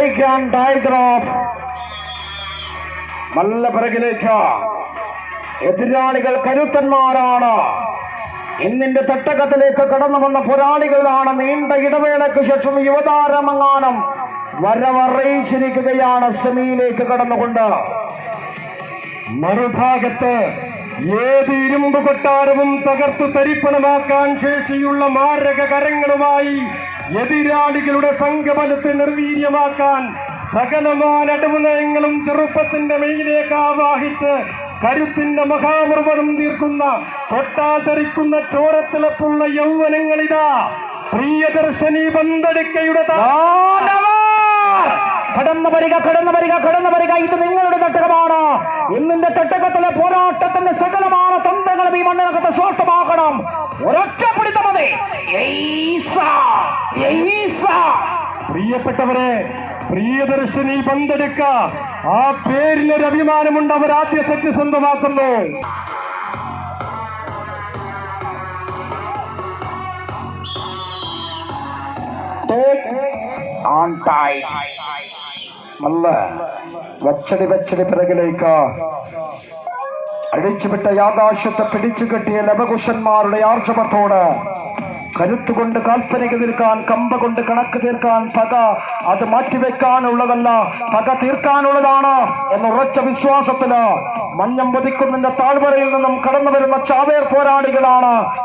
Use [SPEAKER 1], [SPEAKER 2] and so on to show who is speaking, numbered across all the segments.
[SPEAKER 1] Tiger of നല്ല പിറകിലേക്ക് എതിരാളികൾ കരുത്തന്മാരാണ്. ഇന്നിന്റെ തട്ടകത്തിലേക്ക് കടന്നു വന്ന പോരാളികളാണ് നീണ്ട ഇടവേളയ്ക്ക് ശേഷം യുവതാരമങ്ങാനം വരവറിയിച്ചിരിക്കുകയാണ് സെമിയിലേക്ക് കടന്നുകൊണ്ട്.
[SPEAKER 2] മറുഭാഗത്ത് ഏത് ഇരുമ്പ് കൊട്ടാരവും തകർത്തു തരിപ്പണമാക്കാൻ ശേഷിയുള്ള മാരക കരങ്ങളുമായി എതിരാളികളുടെ സംഘബലത്തെ നിർവീര്യമാക്കാൻ സകലമാന അടവുനയങ്ങളും ചെറുപ്പത്തിന്റെ മെയിലേക്ക് ആവാഹിച്ച് കരുത്തിന്റെ മഹാപർവതം തീർക്കുന്ന തൊട്ടാചരിക്കുന്ന ചോരത്തിളപ്പുള്ള യൗവനങ്ങളിതാ. പ്രിയദർശനി പന്തടിക്കയുടെ താ-
[SPEAKER 1] കടന്നു വരിക കടന്നു വരിക കടന്നു വരിക. ഇത് നിങ്ങളുടെ തട്ടകമാണ്. ഇന്നിന്റെ തട്ടകത്തിലെ പോരാട്ടത്തിന്റെ സകലമായ തന്ത്രങ്ങളും ഈ മണ്ണിനകത്ത് സ്വാർത്ഥമാക്കണം ഒരൊറ്റ പിടിത്തം മതി. എയ്സ, എയ്സ.
[SPEAKER 2] പ്രിയപ്പെട്ടവരെ പ്രിയദർശിനി പങ്കെടുക്ക. ആ പേരിലൊരു അഭിമാനമുണ്ട് അവർ ആദ്യ സെറ്റ് സ്വന്തമാക്കുന്നു.
[SPEAKER 1] On tight. നല്ല വച്ചടി വച്ചടി പിറകിലേക്ക്. അഴിച്ചുവിട്ട ആകാശത്തെ പിടിച്ചു കെട്ടിയ ലവകുശന്മാരുടെ ആർജവത്തോട്. കരുത്തുകൊണ്ട് കാൽപ്പനിക തീർക്കാൻ കമ്പ കൊണ്ട് കണക്ക് തീർക്കാൻ പക അത് മാറ്റിവെക്കാനുള്ളതല്ല പക തീർക്കാനുള്ളതാണ് എന്ന ഉറച്ച വിശ്വാസത്തിൽ മഞ്ഞം പൊതിക്കുന്നതിന്റെ താഴ്വരയിൽ നിന്നും കടന്നു വരുന്ന ചാവേർ പോരാളികളാണ്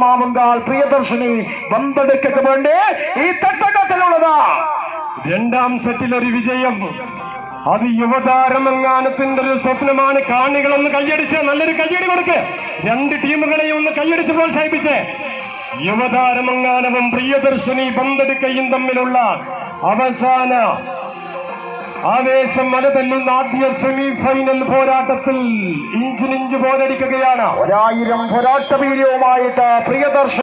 [SPEAKER 1] മാമുങ്കാൽ പ്രിയദർശിനി ബന്ധടുക്കു വേണ്ടി ഈ തട്ടകത്തിലുള്ളത്.
[SPEAKER 2] രണ്ടാം സെറ്റിൽ ഒരു വിജയം. അത് യുവതാരമങ്ങാനത്തിന്റെ ഒരു സ്വപ്നമാണ്. കാണികളൊന്ന് കയ്യടിച്ച് നല്ലൊരു കയ്യടി കൊടുക്ക്. രണ്ട് ടീമുകളെയും ഒന്ന് കയ്യടിച്ച് പ്രോത്സാഹിപ്പിച്ച്. യുവതാരമങ്ങാനവും പ്രിയദർശിനി പന്തെടുക്കയും തമ്മിലുള്ള അവസാന ആവേശം മലതല്ലുന്ന ആദ്യ സെമി ഫൈനൽ പോരാട്ടത്തിൽ ഇഞ്ചിനിഞ്ച് പോരടിക്കുകയാണ്
[SPEAKER 1] ഒരായിരം പോരാട്ട വീര്യവുമായിട്ട് പ്രിയദർശൻ